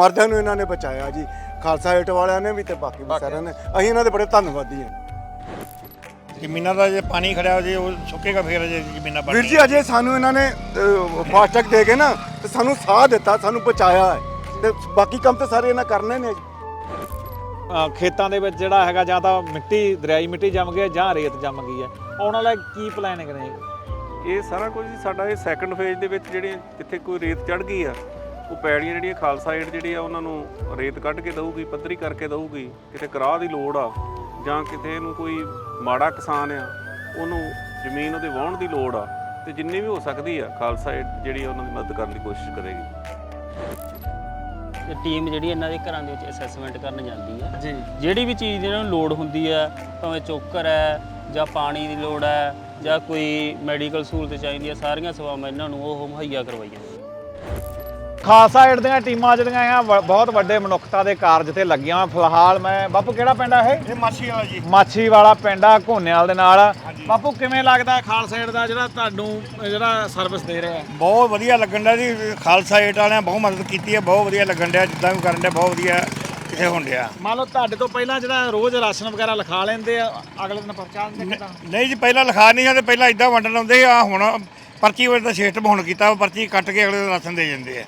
ਮਰਦਾਂ ਨੂੰ ਇਹਨਾਂ ਨੇ ਬਚਾਇਆ ਜੀ। ਖਾਲਸਾ ਏਟ ਵਾਲਿਆਂ ਨੇ ਵੀ ਤੇ ਬਾਕੀ ਵੀ ਸਾਰਿਆਂ ਨੇ। ਅਸੀਂ ਇਹਨਾਂ ਦੇ ਬੜੇ ਧੰਨਵਾਦੀ ਹਾਂ। ਜ਼ਮੀਨਾਂ ਦਾ ਜੇ ਪਾਣੀ ਖੜਿਆ ਹੋ ਜੇ ਉਹ ਸੁੱਕੇਗਾ ਫੇਰ ਜੇ ਜ਼ਮੀਨਾਂ ਵੀਰ ਜੀ ਅਜੇ ਸਾਨੂੰ ਇਹਨਾਂ ਨੇ ਫਾਸਟੈਗ ਦੇ ਕੇ ਨਾ ਤੇ ਸਾਨੂੰ ਸਾਹ ਦਿੱਤਾ ਸਾਨੂੰ ਬਚਾਇਆ ਹੈ। ਤੇ ਬਾਕੀ ਕੰਮ ਤੇ ਸਾਰੇ ਇਹਨਾਂ ਕਰਨੇ ਨੇ। ਖੇਤਾਂ ਦੇ ਵਿੱਚ ਜਿਹੜਾ ਹੈਗਾ ਜਾਂ ਤਾਂ ਮਿੱਟੀ ਦਰਿਆਈ ਮਿੱਟੀ ਜੰਮ ਗਈ ਹੈ ਜਾਂ ਰੇਤ ਜੰਮ ਗਈ ਹੈ। ਆਉਣ ਵਾਲਾ ਕੀ ਪਲਾਨਿੰਗ ਨੇ ਇਹ ਸਾਰਾ ਕੁਝ ਸਾਡਾ ਇਹ ਸੈਕੰਡ ਫੇਜ਼ ਦੇ ਵਿੱਚ ਜਿਹੜੀਆਂ ਜਿੱਥੇ ਕੋਈ ਰੇਤ ਚੜ ਗਈ ਆ ਉਹ ਪੈੜੀਆਂ ਜਿਹੜੀਆਂ ਖਾਲਸਾ ਏਡ ਜਿਹੜੀ ਆ ਉਹਨਾਂ ਨੂੰ ਰੇਤ ਕੱਢ ਕੇ ਦਊਗੀ ਪੱਧਰੀ ਕਰਕੇ ਦਊਗੀ ਕਿਤੇ ਕਰਾਹ ਦੀ ਲੋੜ ਆ ਜਾਂ ਕਿਤੇ ਨੂੰ ਕੋਈ ਮਾੜਾ ਕਿਸਾਨ ਆ ਉਹਨੂੰ ਜ਼ਮੀਨ ਉਹਦੇ ਵਾਹੁਣ ਦੀ ਲੋੜ ਆ ਤੇ ਜਿੰਨੀ ਵੀ ਹੋ ਸਕਦੀ ਆ ਖਾਲਸਾ ਏਡ ਜਿਹੜੀ ਆ ਉਹਨਾਂ ਦੀ ਮਦਦ ਕਰਨ ਦੀ ਕੋਸ਼ਿਸ਼ ਕਰੇਗੀ। ਤੇ ਟੀਮ ਜਿਹੜੀ ਇਹਨਾਂ ਦੇ ਘਰਾਂ ਦੇ ਵਿੱਚ ਅਸੈਸਮੈਂਟ ਕਰਨ ਜਾਂਦੀ ਹੈ ਜੀ। ਜਿਹੜੀ ਵੀ ਚੀਜ਼ ਦੀ ਇਹਨਾਂ ਨੂੰ ਲੋੜ ਹੁੰਦੀ ਹੈ ਭਾਵੇਂ ਚੋਕਰ ਹੈ ਜਾਂ ਪਾਣੀ ਦੀ ਲੋੜ ਹੈ ਜਾਂ ਕੋਈ ਮੈਡੀਕਲ ਸਹੂਲਤ ਚਾਹੀਦੀ ਹੈ ਸਾਰੀਆਂ ਸੇਵਾਵਾਂ ਇਹਨਾਂ ਨੂੰ ਉਹ ਮੁਹੱਈਆ ਕਰਵਾਈਆਂ। ਖਾਲਸਾ ਏਡ ਦੀਆਂ ਟੀਮਾਂ ਜਿਹੜੀਆਂ ਆ ਵ- ਬਹੁਤ ਵੱਡੇ ਮਨੁੱਖਤਾ ਦੇ ਕਾਰਜ ਤੇ ਲੱਗੀਆਂ। ਫਿਲਹਾਲ ਮੈਂ ਬਾਪੂ ਕਿਹੜਾ ਪਿੰਡ ਆ ਇਹ? ਇਹ ਮਾਛੀ ਵਾਲਾ ਜੀ। ਮਾਛੀ ਵਾਲਾ ਪਿੰਡ ਆ ਘੋਨੇਵਾਲ ਦੇ ਨਾਲ। ਬਾਪੂ ਕਿਵੇਂ ਲੱਗਦਾ ਖਾਲਸਾ ਏਡ ਦਾ ਜਿਹੜਾ ਤੁਹਾਨੂੰ ਜਿਹੜਾ ਸਰਵਿਸ ਦੇ ਰਿਹਾ? ਬਹੁਤ ਵਧੀਆ ਲੱਗਣ ਡਿਆ ਜੀ। ਖਾਲਸਾ ਏਟ ਵਾਲਿਆਂ ਬਹੁਤ ਮਦਦ ਕੀਤੀ ਹੈ ਬਹੁਤ ਵਧੀਆ ਲੱਗਣ ਡਿਆ। ਜਿੱਦਾਂ ਵੀ ਕਰਨ ਡਿਆ ਬਹੁਤ ਵਧੀਆ ਕਿਥੇ ਹੋਣ ਡਿਆ। ਮੰਨ ਲਓ ਤੁਹਾਡੇ ਤੋਂ ਪਹਿਲਾਂ ਜਿਹੜਾ ਰੋਜ਼ ਰਾਸ਼ਨ ਵਗੈਰਾ ਲਿਖਾ ਲੈਂਦੇ ਆ ਅਗਲੇ ਦਿਨ ਪਹੁੰਚਾ ਦਿੰਦੇ ਕਿਦਾਂ? ਨਹੀਂ ਜੀ ਪਹਿਲਾਂ ਲਿਖਾ ਨਹੀਂ ਜਾਂਦੇ ਪਹਿਲਾਂ ਇਦਾਂ ਵੰਡਣ ਆਉਂਦੇ ਆ। ਹੁਣ ਪਰਚੀ ਵਿੱਚ ਤਾਂ ਸਿਸਟਮ ਹੁਣ ਕੀਤਾ ਪਰਚੀ ਕੱਟ ਕੇ ਅਗਲੇ ਦਿਨ ਰਾਸ਼ਨ ਦੇ ਜਾਂਦੇ ਆ।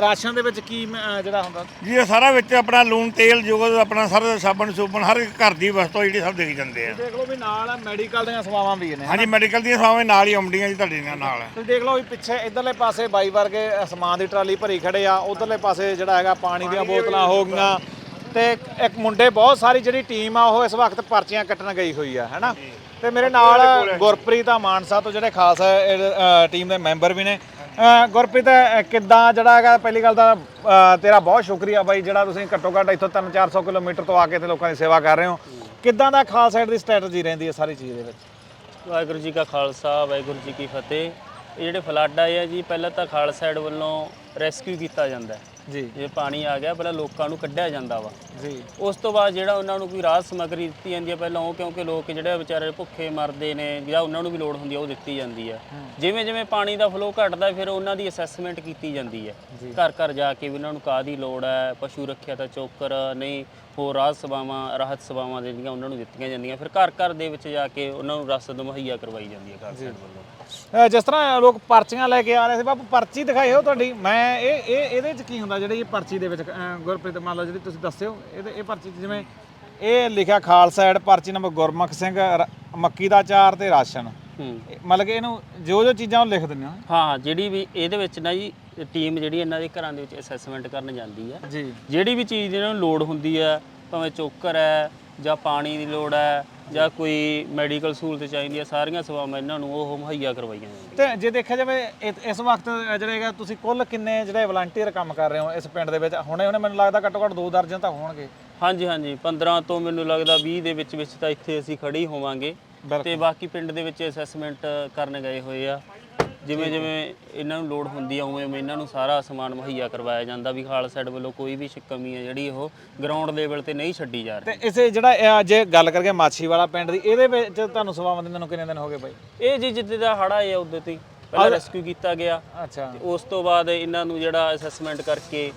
ਰਾਸ਼ਨ ਦੇ ਵਿੱਚ ਕੀ ਜਿਹੜਾ ਹੁੰਦਾ? ਜੀ ਇਹ ਸਾਰਾ ਵਿੱਚ ਆਪਣਾ ਲੂਣ ਤੇਲ ਜੋ ਆਪਣਾ ਸਾਰਾ ਸਾਬਣ ਸੂਬਣ ਹਰ ਇੱਕ ਘਰ ਦੀ ਵਸਤੂ ਜਿਹੜੀ ਸਭ ਦੇਈ ਜਾਂਦੇ ਆ। ਦੇਖ ਲਓ ਵੀ ਨਾਲ ਮੈਡੀਕਲ ਦੀਆਂ ਸੇਵਾਵਾਂ ਵੀ ਨੇ ਹਾਂਜੀ ਮੈਡੀਕਲ ਦੀਆਂ ਸੇਵਾਵਾਂ ਨਾਲ ਹੀ ਆਉਂਦੀਆਂ ਜੀ ਤੁਹਾਡੇ ਨਾਲ ਨਾਲ। ਤੁਸੀਂ ਦੇਖ ਲਓ ਵੀ ਪਿੱਛੇ ਇਧਰਲੇ ਪਾਸੇ ਬਾਈ ਵਰਗੇ ਸਮਾਨ ਦੀ ਟਰਾਲੀ ਭਰੀ ਖੜੇ ਆ ਉਧਰਲੇ ਪਾਸੇ ਜਿਹੜਾ ਹੈਗਾ ਪਾਣੀ ਦੀਆਂ ਬੋਤਲਾਂ ਹੋ ਗਈਆਂ ਤੇ ਇੱਕ ਮੁੰਡੇ ਬਹੁਤ ਸਾਰੀ ਜਿਹੜੀ ਟੀਮ ਆ ਉਹ ਇਸ ਵਕਤ ਪਰਚੀਆਂ ਕੱਟਣ ਗਈ ਹੋਈ ਆ ਹੈਨਾ? ਤੇ ਮੇਰੇ ਨਾਲ ਗੁਰਪ੍ਰੀਤ ਆ ਮਾਨਸਾ ਤੋਂ ਜਿਹੜੇ ਖਾਸ ਟੀਮ ਦੇ ਮੈਂਬਰ ਵੀ ਨੇ। ਗੁਰਪ੍ਰੀਤ ਕਿੱਦਾਂ ਜਿਹੜਾ ਹੈਗਾ ਪਹਿਲੀ ਗੱਲ ਤਾਂ ਤੇਰਾ ਬਹੁਤ ਸ਼ੁਕਰੀਆ ਬਾਈ, ਜਿਹੜਾ ਤੁਸੀਂ ਘੱਟੋ ਘੱਟ ਇੱਥੋਂ 3-400 ਕਿਲੋਮੀਟਰ ਤੋਂ ਆ ਕੇ ਤੇ ਲੋਕਾਂ ਦੀ ਸੇਵਾ ਕਰ ਰਹੇ ਹੋ। ਕਿੱਦਾਂ ਦਾ ਖਾਸ ਸਾਈਡ ਦੀ ਸਟ੍ਰੈਟਜੀ ਰਹਿੰਦੀ ਹੈ ਸਾਰੀ ਚੀਜ਼ ਦੇ ਵਿੱਚ? ਵਾਹਿਗੁਰੂ ਜੀ ਕਾ ਖਾਲਸਾ, ਵਾਹਿਗੁਰੂ ਜੀ ਕੀ ਫਤਿਹ। ਇਹ ਜਿਹੜੇ ਫਲੱਡ ਆਏ ਆ ਜੀ, ਪਹਿਲਾਂ ਤਾਂ ਖਾਲਸਾ ਏਡ ਵੱਲੋਂ ਰੈਸਕਿਊ ਕੀਤਾ ਜਾਂਦਾ ਹੈ। ਜੀ। ਜੇ ਪਾਣੀ ਆ ਗਿਆ ਪਹਿਲਾਂ ਲੋਕਾਂ ਨੂੰ ਕੱਢਿਆ ਜਾਂਦਾ ਵਾ। ਜੀ। ਉਸ ਤੋਂ ਬਾਅਦ ਜਿਹੜਾ ਉਹਨਾਂ ਨੂੰ ਕੋਈ ਰਾਹਤ ਸਮੱਗਰੀ ਦਿੱਤੀ ਜਾਂਦੀ ਹੈ ਪਹਿਲਾਂ ਉਹ ਕਿਉਂਕਿ ਲੋਕ ਜਿਹੜੇ ਵਿਚਾਰੇ ਭੁੱਖੇ ਮਰਦੇ ਨੇ ਜਾਂ ਉਹਨਾਂ ਨੂੰ ਵੀ ਲੋੜ ਹੁੰਦੀ ਹੈ ਉਹ ਦਿੱਤੀ ਜਾਂਦੀ ਹੈ। ਜਿਵੇਂ ਜਿਵੇਂ ਪਾਣੀ ਦਾ ਫਲੋ ਘਟਦਾ ਫਿਰ ਉਹਨਾਂ ਦੀ ਅਸੈਸਮੈਂਟ ਕੀਤੀ ਜਾਂਦੀ ਹੈ ਘਰ ਘਰ ਜਾ ਕੇ ਵੀ ਉਹਨਾਂ ਨੂੰ ਕਾਹਦੀ ਲੋੜ ਹੈ ਪਸ਼ੂ ਰੱਖਿਆ ਤਾਂ ਚੋਕਰ ਨਹੀਂ ਹੋਰ ਰਾਹਤ ਸੇਵਾਵਾਂ ਰਾਹਤ ਸੇਵਾਵਾਂ ਜਿਹੜੀਆਂ ਉਹਨਾਂ ਨੂੰ ਦਿੱਤੀਆਂ ਜਾਂਦੀਆਂ। ਫਿਰ ਘਰ ਘਰ ਦੇ ਵਿੱਚ ਜਾ ਕੇ ਉਹਨਾਂ ਨੂੰ ਰਸਦ ਮੁਹੱਈਆ ਕਰਵਾਈ ਜਾਂਦੀ ਹੈ ਖਾਲਸਾ ਵੱਲੋਂ। ਜਿਸ ਤਰ੍ਹਾਂ ਲੋਕ ਪਰਚੀਆਂ ਲੈ ਕੇ ਆ ਰਹੇ ਸੀ ਬਾਪੂ ਪਰਚੀ ਦਿਖਾਇਓ ਤੁਹਾਡੀ। ਮੈਂ ਇਹ ਇਹ ਇਹਦੇ ਚ ਕੀ ਹੁੰਦਾ ਜਿਹੜੀ ਇਹ ਪਰਚੀ ਦੇ ਵਿੱਚ ਗੁਰਪ੍ਰੀਤ ਮੰਨ ਲਓ ਜਿਹੜੀ ਤੁਸੀਂ ਦੱਸਿਓ ਇਹਦੇ ਇਹ ਪਰਚੀ 'ਚ ਜਿਵੇਂ ਇਹ ਲਿਖਿਆ ਖਾਲਸਾ ਐਡ ਪਰਚੀ ਨੰਬਰ ਗੁਰਮੁਖ ਸਿੰਘ ਰ- ਮੱਕੀ ਦਾ ਚਾਰ ਤੇ ਰਾਸ਼ਨ। ਹੂੰ। ਇਹ ਮਤਲਬ ਕਿ ਇਹਨੂੰ ਜੋ ਜੋ ਚੀਜ਼ਾਂ ਉਹ ਲਿਖ ਦਿੰਦੇ ਹੋ ਹਾਂ ਜਿਹੜੀ ਵੀ ਇਹਦੇ ਵਿੱਚ ਨਾ ਜੀ ਟੀਮ ਜਿਹੜੀ ਇਹਨਾਂ ਦੇ ਘਰਾਂ ਦੇ ਵਿੱਚ ਅਸੈਸਮੈਂਟ ਕਰਨ ਜਾਂਦੀ ਹੈ। ਜੀ। ਜਿਹੜੀ ਵੀ ਚੀਜ਼ ਦੀ ਇਹਨਾਂ ਨੂੰ ਲੋੜ ਹੁੰਦੀ ਹੈ ਭਾਵੇਂ ਚੋਕਰ ਹੈ ਜਾਂ ਪਾਣੀ ਦੀ ਲੋੜ ਹੈ ਜਾਂ ਕੋਈ ਮੈਡੀਕਲ ਸਹੂਲਤ ਚਾਹੀਦੀ ਹੈ ਸਾਰੀਆਂ ਸੇਵਾਵਾਂ ਇਹਨਾਂ ਨੂੰ ਉਹ ਮੁਹੱਈਆ ਕਰਵਾਈਆਂ ਜਾਂਦੀਆਂ। ਤੇ ਜੇ ਦੇਖਿਆ ਜਾਵੇ ਇ- ਇਸ ਵਕਤ ਜਿਹੜੇ ਹੈਗਾ ਤੁਸੀਂ ਕੁੱਲ ਕਿੰਨੇ ਜਿਹੜੇ ਵਲੰਟੀਅਰ ਕੰਮ ਕਰ ਰਹੇ ਹੋ ਇਸ ਪਿੰਡ ਦੇ ਵਿੱਚ? ਹੁਣੇ ਹੁਣੇ ਮੈਨੂੰ ਲੱਗਦਾ ਘੱਟੋ ਘੱਟ ਦੋ ਦਰਜਨ ਤਾਂ ਹੋਣਗੇ। ਹਾਂਜੀ ਹਾਂਜੀ। 15 ਤੋਂ ਮੈਨੂੰ ਲੱਗਦਾ 20 ਦੇ ਵਿੱਚ ਵਿੱਚ ਤਾਂ ਇੱਥੇ ਅਸੀਂ ਖੜੀ ਹੋਵਾਂਗੇ। ਤੇ ਬਾਕੀ ਪਿੰਡ ਦੇ ਵਿੱਚ ਅਸੈਸਮੈਂਟ ਕਰਨ ਗਏ ਹੋਏ ਆ। ਜਿਵੇਂ ਜਿਵੇਂ ਇਹਨਾਂ ਨੂੰ ਲੋੜ ਹੁੰਦੀ ਆ ਉਵੇਂ ਉਵੇਂ ਇਹਨਾਂ ਨੂੰ ਸਾਰਾ ਸਮਾਨ ਮੁਹੱਈਆ ਕਰਵਾਇਆ ਜਾਂਦਾ ਵੀ ਖਾਲਸਾ ਸਾਈਡ ਵੱਲੋਂ ਕੋਈ ਵੀ ਸ਼ਿ- ਕਮੀ ਹੈ ਜਿਹੜੀ ਉਹ ਗਰਾਊਂਡ ਲੈਵਲ ਤੇ ਨਹੀਂ ਛੱਡੀ ਜਾ ਰਹੀ। ਤੇ ਇਸੇ ਜਿਹੜਾ ਇਹ ਜੇ ਗੱਲ ਕਰਕੇ ਮਾਛੀ ਵਾਲਾ ਪਿੰਡ ਦੀ ਇਹਦੇ ਵਿੱਚ ਤੁਹਾਨੂੰ ਸੇਵਾਵਾਂ ਦਿੰਦੇ ਨੂੰ ਕਿੰਨੇ ਦਿਨ ਹੋ ਗਏ ਬਾਈ? ਇਹ ਜੀ ਜਿੱਦੇ ਦਾ ਹੜਾ ਹੈ ਉਹਦੇ ਤੇ ਹੀ। ਪਹਿਲਾਂ ਰੈਸਕਿਊ ਕੀਤਾ ਗਿਆ। ਅੱਛਾ। ਤੇ ਉਸ ਤੋਂ ਬਾਅਦ ਇਹਨਾਂ ਨੂੰ ਜਿਹੜਾ ਅਸੈਸਮੈਂਟ ਕਰਕੇ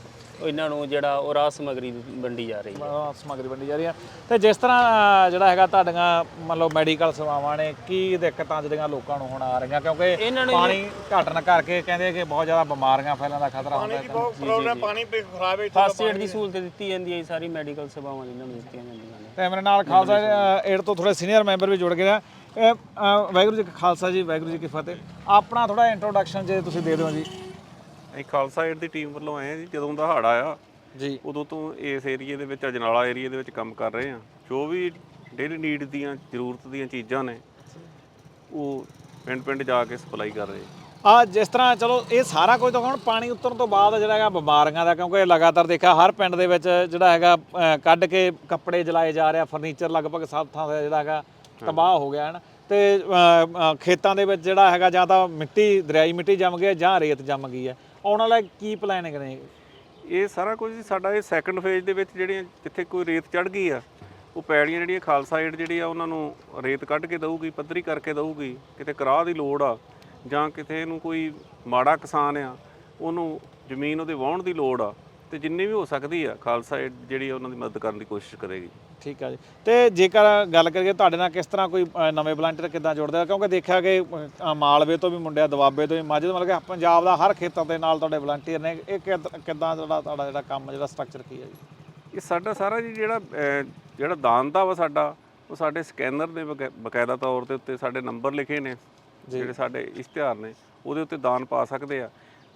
ਇਹਨਾਂ ਨੂੰ ਜਿਹੜਾ ਉਹ ਰਾਹ ਸਮਗਰੀ ਵੰਡੀ ਜਾ ਰਹੀ ਹੈ। ਅਹ ਸਮੱਗਰੀ ਵੰਡੀ ਜਾ ਰਹੀ ਆ ਤੇ ਜਿਸ ਤਰ੍ਹਾਂ ਅਹ, ਜਿਹੜਾ ਹੈਗਾ ਤੁਹਾਡੀਆਂ ਮੰਨ ਲਓ ਮੈਡੀਕਲ ਸੇਵਾਵਾਂ ਨੇ ਕੀ ਦਿੱਕਤਾਂ ਜਿਹੜੀਆਂ ਲੋਕਾਂ ਨੂੰ ਹੁਣ ਆ ਰਹੀਆਂ? ਕਿਉਂਕਿ ਇਹਨਾਂ ਨੂੰ ਪਾਣੀ ਘਟਣ ਕਰਕੇ ਕਹਿੰਦੇ ਕਿ ਬਹੁਤ ਜ਼ਿਆਦਾ ਬਿਮਾਰੀਆਂ ਫੈਲਣ ਦਾ ਖਤਰਾ ਹੁੰਦਾ ਹੈ ਬਹੁਤ ਪ੍ਰੋਬਲਮ ਪਾਣੀ ਪੀ ਖਰਾਬ ਹੈ ਫਸਟ ਏਡ ਦੀ ਸਹੂਲਤ ਦਿੱਤੀ ਜਾਂਦੀ ਹੈ ਜੀ, ਸਾਰੀ ਮੈਡੀਕਲ ਸੇਵਾਵਾਂ ਇਹਨਾਂ ਨੂੰ ਦਿੱਤੀਆਂ ਜਾਂਦੀਆਂ ਨੇ। ਤੇ ਮੇਰੇ ਨਾਲ ਖਾਲਸਾ ਏਡ ਤੋਂ ਥੋੜੇ ਸੀਨੀਅਰ ਮੈਂਬਰ ਵੀ ਜੁੜ ਗਏ ਆ। ਇਹ, ਅਹ, ਵਾਹਿਗੁਰੂ ਜੀ ਕਾ ਖਾਲਸਾ ਜੀ ਵਾਹਿਗੁਰੂ ਜੀ ਕੀ ਫਤਿਹ। ਆਪਣਾ ਥੋੜਾ ਇੰਟਰੋਡਕਸ਼ਨ ਜੇ ਤੁਸੀਂ ਦੇ ਦਿਓ ਜੀ। ਅਸੀਂ ਖਾਲਸਾ ਏਡ ਦੀ ਟੀਮ ਵੱਲੋਂ ਆਏ ਆ ਜੀ ਜਦੋਂ ਦਾ ਹੜ ਆਇਆ ਜੀ। ਉਦੋਂ ਤੋਂ ਇਸ ਏਰੀਏ ਦੇ ਵਿੱਚ ਅਜਨਾਲਾ ਏਰੀਏ ਦੇ ਵਿੱਚ ਕੰਮ ਕਰ ਰਹੇ ਆ ਜੋ ਵੀ ਡੇਲੀ ਨੀਡ ਦੀਆਂ ਜ਼ਰੂਰਤ ਦੀਆਂ ਚੀਜ਼ਾਂ ਨੇ ਉਹ ਪਿੰਡ ਪਿੰਡ ਜਾ ਕੇ ਸਪਲਾਈ ਕਰ ਰਹੇ ਆ ਜਿਸ ਤਰ੍ਹਾਂ ਚਲੋ ਇਹ ਸਾਰਾ ਕੁਝ ਤਾਂ ਹੁਣ ਪਾਣੀ ਉਤਰਨ ਤੋਂ ਬਾਅਦ ਜਿਹੜਾ ਹੈਗਾ ਬਿਮਾਰੀਆਂ ਦਾ ਕਿਉਂਕਿ ਲਗਾਤਾਰ ਦੇਖਿਆ ਹਰ ਪਿੰਡ ਦੇ ਵਿੱਚ ਜਿਹੜਾ ਹੈਗਾ ਅਹ, ਕੱਢ ਕੇ ਕੱਪੜੇ ਜਲਾਏ ਜਾ ਰਿਹਾ ਫਰਨੀਚਰ ਲਗਭਗ ਸਭ ਥਾਂ ਤੇ ਜਿਹੜਾ ਹੈਗਾ ਤਬਾਹ ਹੋ ਗਿਆ ਹੈ ਨਾ ਤੇ ਅਹ, ਅਹ, ਖੇਤਾਂ ਦੇ ਵਿੱਚ ਜਿਹੜਾ ਹੈਗਾ ਜਾਂ ਤਾਂ ਮਿੱਟੀ ਦਰਿਆਈ ਮਿੱਟੀ ਜੰਮ ਗਈ ਹੈ ਜਾਂ ਰੇਤ ਜੰਮ ਗਈ ਹੈ। ਆਉਣ ਵਾਲਾ ਕੀ ਪਲਾਨਿੰਗ ਨੇ ਇਹ ਸਾਰਾ ਕੁਝ ਸਾਡਾ ਇਹ ਸੈਕੰਡ ਫੇਜ਼ ਦੇ ਵਿੱਚ ਜਿਹੜੀਆਂ ਜਿੱਥੇ ਕੋਈ ਰੇਤ ਚੜ ਗਈ ਆ, ਉਹ ਪੈੜੀਆਂ ਜਿਹੜੀਆਂ ਖਾਲਸਾ ਏਡ ਜਿਹੜੀ ਆ ਉਹਨਾਂ ਨੂੰ ਰੇਤ ਕੱਢ ਕੇ ਦਊਗੀ, ਪੱਧਰੀ ਕਰਕੇ ਦਊਗੀ, ਕਿਤੇ ਕਰਾਹ ਦੀ ਲੋੜ ਆ ਜਾਂ ਕਿਤੇ ਇਹਨੂੰ ਕੋਈ ਮਾੜਾ ਕਿਸਾਨ ਆ, ਉਹਨੂੰ ਜ਼ਮੀਨ ਉਹਦੇ ਵਾਹੁਣ ਦੀ ਲੋੜ ਆ ਤੇ ਜਿੰਨੀ ਵੀ ਹੋ ਸਕਦੀ ਆ, ਖਾਲਸਾ ਏਡ ਜਿਹੜੀ ਆ ਉਹਨਾਂ ਦੀ ਮਦਦ ਕਰਨ ਦੀ ਕੋਸ਼ਿਸ਼ ਕਰੇਗੀ। ਠੀਕ ਆ ਜੀ। ਤੇ ਜੇਕਰ ਗੱਲ ਕਰੀਏ ਤੁਹਾਡੇ ਨਾਲ ਕਿਸ ਤਰ੍ਹਾਂ ਕੋਈ ਅ, ਨਵੇਂ ਵਲੰਟੀਅਰ ਕਿੱਦਾਂ ਜੁੜਦੇ ਆ? ਕਿਉਂਕਿ ਦੇਖਿਆ ਕਿ ਅ, ਮਾਲਵੇ ਤੋਂ ਵੀ ਮੁੰਡਿਆ ਦਵਾਬੇ ਤੋਂ ਵੀ ਮਾਝੇ ਤੋਂ ਮਤਲਬ ਕਿ ਪੰਜਾਬ ਦਾ ਹਰ ਖੇਤਰ ਦੇ ਨਾਲ ਤੁਹਾਡੇ ਵਲੰਟੀਅਰ ਨੇ। ਇਹ ਕਿੱਦ- ਕਿੱਦਾਂ ਜਿਹੜਾ ਤੁਹਾਡਾ ਜਿਹੜਾ ਕੰਮ ਜਿਹੜਾ ਸਟਰਕਚਰ ਕੀ ਹੈ ਜੀ? ਇਹ ਸਾਡਾ ਸਾਰਾ ਜੀ ਜਿਹੜਾ ਅਹ, ਜਿਹੜਾ ਦਾਨ ਦਾ ਵਾ ਸਾਡਾ ਉਹ ਸਾਡੇ ਸਕੈਨਰ ਦੇ ਬਕਾ- ਬਕਾਇਦਾ ਤੌਰ ਦੇ ਉੱਤੇ ਸਾਡੇ ਨੰਬਰ ਲਿਖੇ ਨੇ ਜਿਹੜੇ ਸਾਡੇ ਇਸ਼ਤਿਹਾਰ ਨੇ ਉਹਦੇ ਉੱਤੇ ਦਾਨ ਪਾ ਸਕਦੇ ਆ।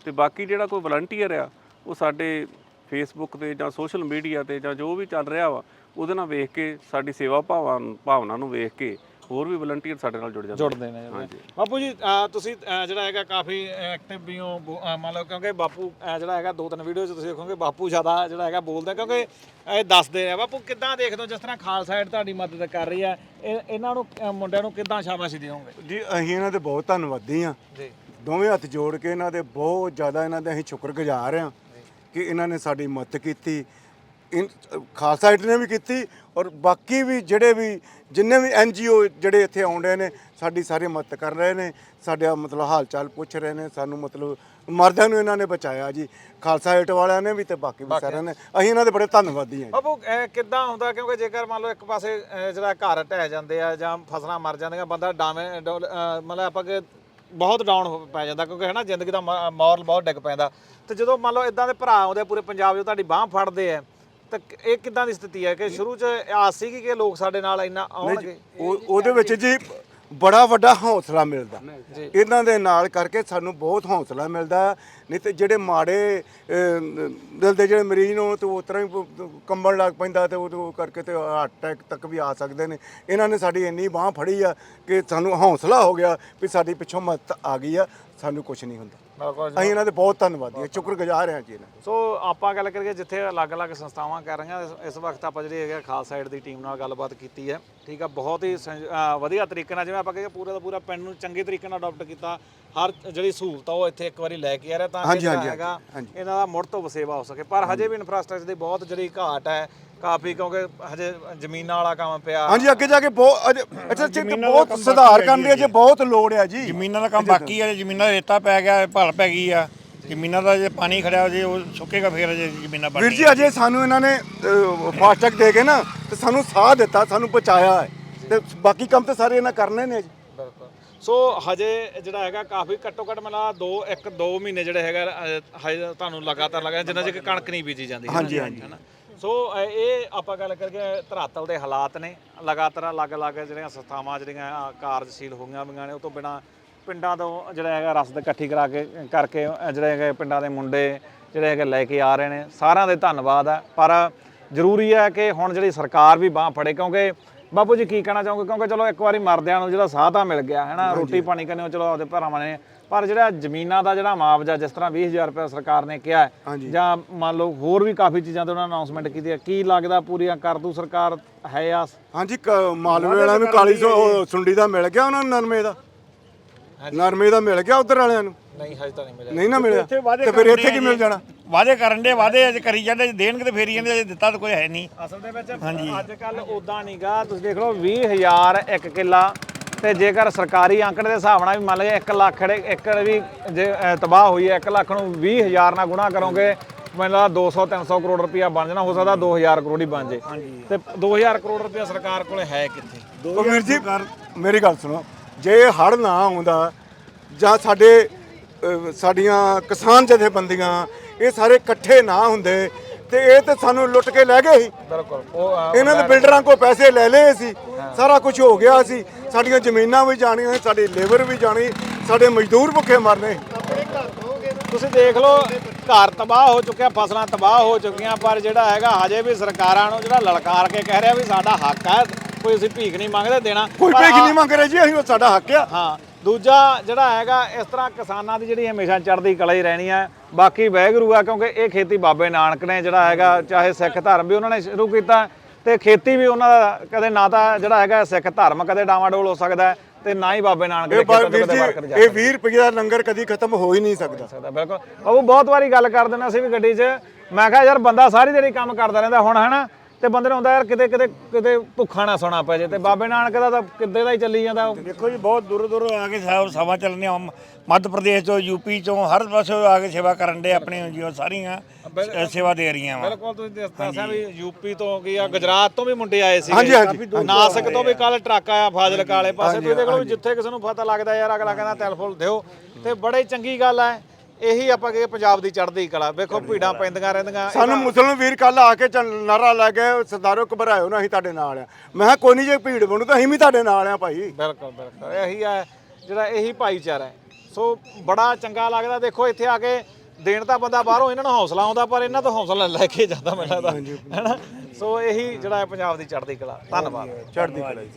ਤੇ ਬਾਕੀ ਜਿਹੜਾ ਕੋਈ ਵਲੰਟੀਅਰ ਆ ਉਹ ਸਾਡੇ ਫੇਸਬੁੱਕ ਤੇ ਜਾਂ ਸੋਸ਼ਲ ਮੀਡੀਆ ਤੇ ਜਾਂ ਜੋ ਵੀ ਚੱਲ ਰਿਹਾ ਵਾ ਉਹਦੇ ਨਾਲ ਵੇਖ ਕੇ ਸਾਡੀ ਸੇਵਾ ਭਾਵਾਂ ਭਾਵਨਾ ਨੂੰ ਵੇਖ ਕੇ ਹੋਰ ਵੀ ਵਲੰਟੀਅਰ ਸਾਡੇ ਨਾਲ ਜੁੜ ਜਾਂਦੇ ਜੁੜਦੇ ਨੇ ਹਾਂਜੀ। ਬਾਪੂ ਜੀ ਤੁਸੀਂ ਜਿਹੜਾ ਹੈਗਾ ਕਾਫੀ ਐਕਟਿਵ ਵੀ ਹੋ ਬੋ- ਮੰਨ ਲਓ ਕਿਉਂਕਿ ਬਾਪੂ ਜਿਹੜਾ ਹੈਗਾ ਦੋ ਤਿੰਨ ਵੀਡੀਓ 'ਚ ਤੁਸੀਂ ਦੇਖੋਗੇ ਬਾਪੂ ਜ਼ਿਆਦਾ ਜਿਹੜਾ ਹੈਗਾ ਬੋਲਦਾ ਕਿਉਂਕਿ ਇਹ ਦੱਸਦੇ ਆ। ਬਾਪੂ ਕਿੱਦਾਂ ਦੇਖਦੇ ਹੋ ਜਿਸ ਤਰ੍ਹਾਂ ਖਾਲਸਾ ਏਡ ਤੁਹਾਡੀ ਮਦਦ ਕਰ ਰਹੀ ਹੈ ਇਹ- ਇਹਨਾਂ ਨੂੰ ਮੁੰਡਿਆਂ ਨੂੰ ਕਿੱਦਾਂ ਸ਼ਾਬਾਸ਼ੀ ਦਿਓਗੇ? ਜੀ ਅਸੀਂ ਇਹਨਾਂ ਦੇ ਬਹੁਤ ਧੰਨਵਾਦੀ ਆ ਜੀ। ਦੋਵੇਂ ਹੱਥ ਜੋੜ ਕੇ ਇਹਨਾਂ ਦੇ ਬਹੁਤ ਜ਼ਿਆਦਾ ਇਹਨਾਂ ਦੇ ਅਸੀਂ ਸ਼ੁਕਰਗੁਜ਼ਾਰ ਆ ਕਿ ਇਹਨਾਂ ਨੇ ਸਾਡੀ ਮਦਦ ਕੀਤੀ। ਇਨ ਖਾਲਸਾ ਏਡ ਨੇ ਵੀ ਕੀਤੀ ਔਰ ਬਾਕੀ ਵੀ ਜਿਹੜੇ ਵੀ ਜਿੰਨੇ ਵੀ ਐਨਜੀਓ ਜਿਹੜੇ ਇੱਥੇ ਆਉਂਦੇ ਨੇ ਸਾਡੀ ਸਾਰੀ ਮਦਦ ਕਰ ਰਹੇ ਨੇ ਸਾਡਾ ਮਤਲਬ ਹਾਲ ਚਾਲ ਪੁੱਛ ਰਹੇ ਨੇ ਸਾਨੂੰ ਮਤਲਬ ਮਰਦਿਆਂ ਨੂੰ ਇਹਨਾਂ ਨੇ ਬਚਾਇਆ ਜੀ। ਖਾਲਸਾ ਏਡ ਵਾਲਿਆਂ ਨੇ ਵੀ ਤੇ ਬਾਕੀ ਵੀ ਸਾਰਿਆਂ ਨੇ। ਅਸੀਂ ਇਹਨਾਂ ਦੇ ਬੜੇ ਧੰਨਵਾਦੀ ਹਾਂ ਜੀ। ਬਾਪੂ ਇਹ ਕਿੱਦਾਂ ਹੁੰਦਾ? ਕਿਉਂਕਿ ਜੇਕਰ ਮੰਨ ਲਓ ਇੱਕ ਪਾਸੇ ਅਹ, ਜਿਹੜਾ ਘਰ ਢਹਿ ਜਾਂਦੇ ਆ ਜਾਂ ਫਸਲਾਂ ਮਰ ਜਾਂਦੀਆਂ ਬੰਦਾ ਡਾਵੇਂ ਡੋਲ- ਅਹ, ਮਤਲਬ ਆਪਾਂ ਕਿ ਬਹੁਤ ਡਾਊਨ ਪੈ ਜਾਂਦਾ ਕਿਉਂਕਿ ਹੈ ਨਾ ਜ਼ਿੰਦਗੀ ਦਾ ਮੋਰਲ ਬਹੁਤ ਡਿੱਗ ਪੈਂਦਾ। ਤੇ ਜਦੋਂ ਮੰਨ ਲਓ ਇਦਾਂ ਦੇ ਭਰਾ ਆਉਂਦੇ ਆ ਪੂਰੇ ਪੰਜਾਬ 'ਚ ਤੁਹਾਡੀ ਬਾਹ ਫੜਦੇ ਆ ਤਾਂ ਇਹ ਕਿੱਦਾਂ ਦੀ ਸਥਿਤੀ ਹੈ ਕਿ ਸ਼ੁਰੂ 'ਚ ਆਸ ਸੀਗੀ ਕਿ ਲੋਕ ਸਾਡੇ ਨਾਲ ਇੰਨਾ ਆਉਣਗੇ? ਉਹ ਉਹਦੇ ਵਿੱਚ ਜੀ ਬੜਾ ਵੱਡਾ ਹੌਸਲਾ ਮਿਲਦਾ। ਇਹਨਾਂ ਦੇ ਨਾਲ ਕਰਕੇ ਸਾਨੂੰ ਬਹੁਤ ਹੌਸਲਾ ਮਿਲਦਾ। ਨਹੀਂ ਤੇ ਜਿਹੜੇ ਮਾੜੇ ਅਹ, ਦਿਲ ਦੇ ਜਿਹੜੇ ਮਰੀਜ਼ ਨੂੰ ਤੇ ਉਸ ਤਰ੍ਹਾਂ ਹੀ ਕੰਬਣ ਲੱਗ ਪੈਂਦਾ ਤੇ ਉਹ ਉਹ ਕਰਕੇ ਤੇ ਹਾਰਟ ਅਟੈਕ ਤੱਕ ਵੀ ਆ ਸਕਦੇ ਨੇ। ਇਹਨਾਂ ਨੇ ਸਾਡੀ ਇੰਨੀ ਬਾਹ ਫੜੀ ਆ ਕਿ ਸਾਨੂੰ ਹੌਸਲਾ ਹੋ ਗਿਆ ਵੀ ਸਾਡੀ ਪਿੱਛੋਂ ਮਦਦ ਆ ਗਈ ਆ। ਸਾਨੂੰ ਕੁਝ ਨਹੀਂ ਹੁੰਦਾ ਬਿਲਕੁਲ ਅਸੀਂ ਇਹਨਾਂ ਦੇ ਬਹੁਤ ਧੰਨਵਾਦੀ ਹਾਂ ਸ਼ੁਕਰਗੁਜ਼ਾਰ ਹਾਂ ਜੀ ਇਹਨਾਂ ਦੇ। ਸੋ ਆਪਾਂ ਗੱਲ ਕਰੀਏ ਜਿੱਥੇ ਅਲੱਗ-ਅਲੱਗ ਸੰਸਥਾਵਾਂ ਕਰ ਰਹੀਆਂ ਇਸ- ਇਸ ਵਕਤ ਆਪਾਂ ਜਿਹੜੀ ਹੈਗਾ ਖਾਲਸਾ ਏਡ ਦੀ ਟੀਮ ਨਾਲ ਗੱਲਬਾਤ ਕੀਤੀ ਹੈ ਠੀਕ ਆ ਬਹੁਤ ਹੀ ਸੰਜ- ਅਹ ਵਧੀਆ ਤਰੀਕੇ ਨਾਲ ਜਿਵੇਂ ਆਪਾਂ ਕਹਿੰਦੇ ਪੂਰਾ ਦਾ ਪੂਰਾ ਪਿੰਡ ਨੂੰ ਚੰਗੇ ਤਰੀਕੇ ਨਾਲ ਅਡਾਪਟ ਕੀਤਾ ਹਰ ਜਿਹੜੀ ਸਹੂਲਤ ਆ ਉਹ ਇੱਥੇ ਇੱਕ ਵਾਰੀ ਲੈ ਕੇ ਆ ਰਿਹਾ ਤਾਂ ਕਿ ਹਾਂਜੀ, ਜਿਹੜਾ ਹਾਂਜੀ, ਹੈਗਾ ਹਾਂਜੀ। ਇਹਨਾਂ ਦਾ ਮੁੜ ਤੋਂ ਵਸੇਵਾ ਹੋ ਸਕੇ ਪਰ ਹਜੇ ਵੀ ਇਨਫਰਾਸਟ੍ਰਕਚਰ ਦੀ ਬਹੁਤ ਜਿਹੜੀ ਘਾਟ ਹੈ ਕਾਫੀ ਕਿਉਂਕਿ ਹਜੇ ਜ਼ਮੀਨਾਂ ਵਾਲਾ ਕੰਮ ਪਿਆ। ਹਾਂਜੀ ਅੱਗੇ ਜਾ ਕੇ ਬਹੁਤ ਅਜੇ- ਅੱਛਾ ਜੀ ਬਹੁਤ ਸੁਧਾਰ ਕਰਨ ਦੀ ਅਜੇ ਬਹੁਤ ਲੋੜ ਹੈ ਜੀ। ਜ਼ਮੀਨਾਂ ਦਾ ਕੰਮ ਬਾਕੀ ਹੈ ਜ਼ਮੀਨਾਂ ਦਾ ਰੇਤਾ ਪੈ ਗਿਆ ਭਲ ਪੈ ਗਈ ਆ। ਜ਼ਮੀਨਾਂ ਦਾ ਜੇ ਪਾਣੀ ਖੜਿਆ ਜੇ ਉਹ ਸੁੱਕੇਗਾ ਫੇਰ ਜੇ ਜ਼ਮੀਨਾਂ ਵੀਰ ਜੀ ਅਜੇ ਸਾਨੂੰ ਇਹਨਾਂ ਨੇ ਫਾਸਟੈਗ ਦੇ ਕੇ ਨਾ ਤੇ ਸਾਨੂੰ ਸਾਹ ਦਿੱਤਾ ਸਾਨੂੰ ਬਚਾਇਆ ਹੈ। ਤੇ ਬਾਕੀ ਕੰਮ ਤੇ ਸਾਰੇ ਇਹਨਾਂ ਕਰਨੇ ਨੇ ਜੀ। ਬਿਲਕੁਲ। ਸੋ ਹਜੇ ਜਿਹੜਾ ਹੈਗਾ ਕਾਫੀ ਘੱਟੋ ਘੱਟ ਮਤਲਬ ਦੋ ਇੱਕ ਦੋ ਮਹੀਨੇ ਜਿਹੜੇ ਹੈਗਾ ਅਹ, ਹਜੇ ਤੁਹਾਨੂੰ ਲਗਾਤਾਰ ਲੱਗਾ ਜਿੰਨਾ ਚਿਰ ਕਣਕ ਨਹੀਂ ਬੀਜੀ ਜਾਂਦੀ। ਹਾਂਜੀ, ਹਾਂਜੀ। ਹੈਨਾ? ਸੋ ਇਹ ਆਪਾਂ ਗੱਲ ਕਰਕੇ ਧਰਾਤਲ ਦੇ ਹਾਲਾਤ ਨੇ। ਲਗਾਤਾਰ ਅਲੱਗ-ਅਲੱਗ ਜਿਹੜੀਆਂ ਸੰਸਥਾਵਾਂ ਜਿਹੜੀਆਂ ਕਾਰਜਸ਼ੀਲ ਹੋਈਆਂ ਵੀਆਂ ਨੇ ਉਹ ਤੋਂ ਬਿਨਾ ਪਿੰਡਾਂ ਤੋਂ ਜਿਹੜਾ ਹੈਗਾ ਰਸਦ ਇਕੱਠੀ ਕਰਾ ਕੇ ਕਰਕੇ ਅਹ, ਜਿਹੜੇ ਹੈਗੇ ਪਿੰਡਾਂ ਦੇ ਮੁੰਡੇ ਜਿਹੜੇ ਹੈਗੇ ਲੈ ਕੇ ਆ ਰਹੇ ਨੇ। ਸਾਰਿਆਂ ਦੇ ਧੰਨਵਾਦ ਹੈ ਪਰ ਜ਼ਰੂਰੀ ਹੈ ਕਿ ਹੁਣ ਜਿਹੜੀ ਸਰਕਾਰ ਵੀ ਬਾਹ ਫੜੇ ਕਿਉਂਕਿ ਬਾਪੂ ਜੀ ਕੀ ਕਹਿਣਾ ਚਾਹੋਗੇ? ਕਿਉਂਕਿ ਚਲੋ ਇੱਕ ਵਾਰੀ ਮਰਦਿਆਂ ਨੂੰ ਜਿਹੜਾ ਸਾਹ ਤਾਂ ਮਿਲ ਗਿਆ ਹੈ ਨਾ? ਰੋਟੀ ਪਾਣੀ ਕਰਨੇ ਚਲੋ ਆਪਦੇ ਭਰਾਵਾਂ ਨੇ ਪਰ ਜਿਹੜਾ ਜ਼ਮੀਨਾਂ ਦਾ ਜਿਹੜਾ ਮੁਆਵਜ਼ਾ ਜਿਸ ਤਰ੍ਹਾਂ 20000 ਰੁਪਏ ਸਰਕਾਰ ਨੇ ਕਿਹਾ। ਜਾਂ ਮੰਨ ਲਓ ਹੋਰ ਵੀ ਕਾਫੀ ਚੀਜ਼ਾਂ ਤੇ ਉਹਨਾਂ ਨੇ ਅਨਾਉਂਸਮੈਂਟ ਕੀਤੀ ਹੈ ਕੀ ਲੱਗਦਾ ਪੂਰੀਆਂ ਕਰ ਦੂ ਸਰਕਾਰ ਹੈ ਆਸ ਹਾਂਜੀ ਮਾਲਵੇ ਵਾਲਿਆਂ ਨੂੰ ਕਾਲੀ ਸੋ ਉਹ ਸੁੰਡੀ ਦਾ ਮਿਲ ਗਿਆ ਉਹਨਾਂ ਨੂੰ ਨਰਮੇ ਦਾ? ਨਰਮੇ ਦਾ ਮਿਲ ਗਿਆ ਉਧਰ ਵਾਲਿਆਂ ਨੂੰ? ਨਹੀਂ ਹਜੇ ਤਾਂ ਨਹੀਂ ਮਿਲਿਆ। ਨਹੀਂ ਨਾ ਮਿਲਿਆ? ਤੇ ਫਿਰ ਇੱਥੇ ਕੀ ਮਿਲ। ਜਾਣਾ? ਵਾਅਦੇ ਕਰਨ ਦੇ ਵਾਅਦੇ ਅਜ ਕਰੀ ਜਾਂਦੇ ਜੇ ਦੇਣਗੇ ਤੇ ਫੇਰ ਹੀ ਜਾਂਦੇ ਜੇ ਦਿੱਤਾ ਤਾਂ ਕੋਈ ਹੈ ਨਹੀਂ। ਅਸਲ ਦੇ ਵਿੱਚ ਅੱਜ ਕੱਲ ਉਦਾਂ ਨਹੀਂਗਾ ਤੁਸੀਂ ਦੇਖ ਲਓ 20000 ਇੱਕ ਕਿੱਲਾ ਤੇ ਜੇਕਰ ਸਰਕਾਰੀ ਅੰਕੜੇ ਦੇ ਹਿਸਾਬ ਨਾਲ ਵੀ ਮੰਨ ਲਈਏ 1 ਲੱਖ ਦੇ ਇੱਕ ਵੀ ਜੇ ਤਬਾਹ ਹੋਈ ਹੈ 1 ਲੱਖ ਨੂੰ 20000 ਨਾਲ ਗੁਣਾ ਕਰੋਗੇ ਮੈਨੂੰ ਲੱਗਦਾ 200 300 ਕਰੋੜ ਰੁਪਇਆ ਬਣ ਜਾਣਾ ਹੋ ਸਕਦਾ 2000 ਕਰੋੜ ਹੀ ਬਣ ਜੇ। ਤੇ 2000 ਕਰੋੜ ਰੁਪਇਆ ਸਰਕਾਰ ਕੋਲੇ ਹੈ ਕਿੱਥੇ? ਵੀਰ ਜੀ ਮੇਰੀ ਗੱਲ ਸੁਣੋ ਜੇ ਹੜ ਨਾ ਆਉਂਦਾ ਜਾਂ ਸਾਡੇ ਸਾਡੀਆਂ ਕਿਸਾਨ ਜਥੇਬੰਦੀਆਂ ਇਹ ਸਾਰੇ ਇਕੱਠੇ ਨਾ ਹੁੰਦੇ ਤੇ ਇਹ ਤੇ ਸਾਨੂੰ ਲੁੱਟ ਕੇ ਲੈ ਗਏ ਸੀ। ਬਿਲਕੁਲ ਉਹ ਇਹਨਾਂ ਦੇ ਬਿਲਡਰਾਂ ਕੋਲ ਪੈਸੇ ਲੈ ਲਏ ਸੀ। ਸਾਰਾ ਕੁਝ ਹੋ ਗਿਆ ਸੀ। ਸਾਡੀਆਂ ਜ਼ਮੀਨਾਂ ਵੀ ਜਾਣੀਆਂ ਸਾਡੀ ਲੇਬਰ ਵੀ ਜਾਣੀ ਸਾਡੇ ਮਜ਼ਦੂਰ ਭੁੱਖੇ ਮਰਨੇ ਤੁਸੀਂ ਦੇਖ ਲਓ ਘਰ ਤਬਾਹ ਹੋ ਚੁੱਕਿਆ ਫਸਲਾਂ ਤਬਾਹ ਹੋ ਚੁੱਕੀਆਂ ਪਰ ਜਿਹੜਾ ਹੈਗਾ ਹਜੇ ਵੀ ਸਰਕਾਰਾਂ ਨੂੰ ਜਿਹੜਾ ਲਲਕਾਰ ਕੇ ਕਹਿ ਰਿਹਾ ਵੀ ਸਾਡਾ ਹੱਕ ਹੈ ਕੋਈ ਅਸੀਂ ਭੀਖ ਨਹੀਂ ਮੰਗਦੇ ਦੇਣਾ। ਕੋਈ ਭੇਖ ਨਹੀਂ ਮੰਗ ਰਹੇ ਜੀ ਅਸੀਂ ਉਹ ਸਾਡਾ ਹੱਕ ਆ। ਹਾਂ। ਦੂਜਾ ਜਿਹੜਾ ਹੈਗਾ ਇਸ ਤਰ੍ਹਾਂ ਕਿਸਾਨਾਂ ਦੀ ਜਿਹੜੀ ਹਮੇਸ਼ਾ ਚੜ੍ਹਦੀ ਕਲਾ ਹੀ ਰਹਿਣੀ ਹੈ ਬਾਕੀ ਵੈਗਰੂ ਆ ਕਿਉਂਕਿ ਇਹ ਖੇਤੀ ਬਾਬੇ ਨਾਨਕ ਨੇ ਜਿਹੜਾ ਹੈਗਾ ਚਾਹੇ ਸਿੱਖ ਧਰਮ ਵੀ ਉਹਨਾਂ ਨੇ ਸ਼ੁਰੂ ਕੀਤਾ ਤੇ ਖੇਤੀ ਵੀ ਉਹਨਾਂ ਦਾ ਕਦੇ ਨਾ ਤਾਂ ਜਿਹੜਾ ਹੈਗਾ ਸਿੱਖ ਧਰਮ ਕਦੇ ਡਾਵਾਡੋਲ ਹੋ ਸਕਦਾ ਤੇ ਨਾ ਹੀ ਬਾਬੇ ਨਾਨਕ ਦੇ ਇਹ ਬਾ- ਖੇਤਾਂ ਤੋਂ ਵੀਰ ਕਦੇ ਵਰਕਰ ਜੀ ਇਹ 20 ਰੁਪਏ ਦਾ ਲੰਗਰ ਕਦੀ ਖਤਮ ਹੋ ਹੀ ਨਹੀਂ ਸਕਦਾ ਬਿਲਕੁਲ। ਉਹ ਬਹੁਤ ਵਾਰੀ ਗੱਲ ਕਰ ਦਿੰਦਾ ਸੀ ਵੀ ਗੱਡੀ 'ਚ ਮੈਂ ਕਿਹਾ ਯਾਰ ਬੰਦਾ ਸਾਰੀ ਦਿਹਾੜੀ ਕੰਮ ਕਰਦਾ ਰਹਿੰਦਾ ਹੁਣ ਹਨਾ ਤੇ ਬੰਦੇ ਨੂੰ ਹੁੰਦਾ ਯਾਰ ਕਿਤੇ ਕਿਤੇ ਕਿਤੇ ਭੁੱਖਾ ਨਾ ਸੋਣਾ ਪੈ ਜੇ ਤੇ ਬਾਬੇ ਨਾਨਕ ਦਾ ਤਾਂ ਕਿੱਦੇ ਦਾ ਹੀ ਚੱਲੀ ਜਾਂਦਾ ਉਹ। ਦੇਖੋ ਜੀ ਬਹੁਤ ਦੂਰ ਦੂਰ ਆ ਕੇ ਸਭਾ ਚੱਲਣੀਆਂ ਮੱਧ ਪ੍ਰਦੇਸ਼ ਤੋਂ ਯੂਪੀ ਤੋਂ ਹਰ ਪਾਸੇ ਆ ਕੇ ਸੇਵਾ ਕਰਨ ਦੇ ਆਪਣੇ ਜੀ ਸਾਰੀਆਂ ਸੇਵਾ ਦੇ ਰਹੀਆਂ ਵਾ। ਬਿਲਕੁਲ ਤੁਸੀਂ ਦੱਸ- ਦੱਸਿਆ ਵੀ ਯੂਪੀ ਤੋਂ ਕੀ ਆ ਗੁਜਰਾਤ ਤੋਂ ਵੀ ਮੁੰਡੇ ਆਏ ਸੀ ਹਾਂਜੀ, ਹਾਂਜੀ। ਨਾਸਿਕ ਤੋਂ ਵੀ ਕੱਲ ਟਰੱਕ ਆਇਆ ਫਾਜ਼ਿਲਕਾ ਵਾਲੇ ਪਾਸੇ। ਤੁਸੀਂ ਦੇਖ ਲਓ ਵੀ ਜਿੱਥੇ ਕਿਸੇ ਨੂੰ ਪਤਾ ਲੱਗਦਾ ਯਾਰ ਅਗਲਾ ਕਹਿੰਦਾ ਟੈਲੀਫੋਨ ਦਿਓ। ਤੇ ਬੜੇ ਚੰਗੀ ਗੱਲ ਹੈ ਇਹੀ ਆਪਾਂ ਕਹੀਏ ਪੰਜਾਬ ਦੀ ਚੜ੍ਹਦੀ ਕਲਾ। ਵੇਖੋ ਭੀੜਾਂ ਪੈਂਦੀਆਂ ਰਹਿੰਦੀਆਂ ਸਾਨੂੰ ਮੁਸਲਮਾਨ ਵੀਰ ਕੱਲ ਆ ਕੇ ਚੱਲ ਨਾਰਾ ਲੈ ਗਏ ਸਰਦਾਰੋ ਘਬਰਾਇਓ ਨਾ ਅਸੀਂ ਤੁਹਾਡੇ ਨਾਲ ਆ। ਮੈਂ ਕਿਹਾ ਕੋਈ ਨਹੀਂ ਜੇ ਭੀੜ ਬਣੂ ਤਾਂ ਅਸੀਂ ਵੀ ਤੁਹਾਡੇ ਨਾਲ ਆ ਭਾਈ। ਬਿਲਕੁਲ ਬਿਲਕੁਲ। ਇਹੀ ਹੈ ਜਿਹੜਾ ਇਹੀ ਭਾਈਚਾਰਾ ਹੈ। ਸੋ ਬੜਾ ਚੰਗਾ ਲੱਗਦਾ ਦੇਖੋ ਇੱਥੇ ਆ ਕੇ ਦੇਣ ਤਾਂ ਬੰਦਾ ਬਾਹਰੋਂ ਇਹਨਾਂ ਨੂੰ ਹੌਸਲਾ ਆਉਂਦਾ ਪਰ ਇਹਨਾਂ ਤੋਂ ਹੌਸਲਾ ਲੈ ਕੇ ਜਾਂਦਾ ਮੈਨੂੰ ਲੱਗਦਾ। ਹੈਨਾ? ਸੋ ਇਹੀ ਜਿਹੜਾ ਹੈ ਪੰਜਾਬ ਦੀ ਚੜ੍ਹਦੀ ਕਲਾ। ਧੰਨਵਾਦ। ਚੜ੍ਹਦੀ ਕਲਾ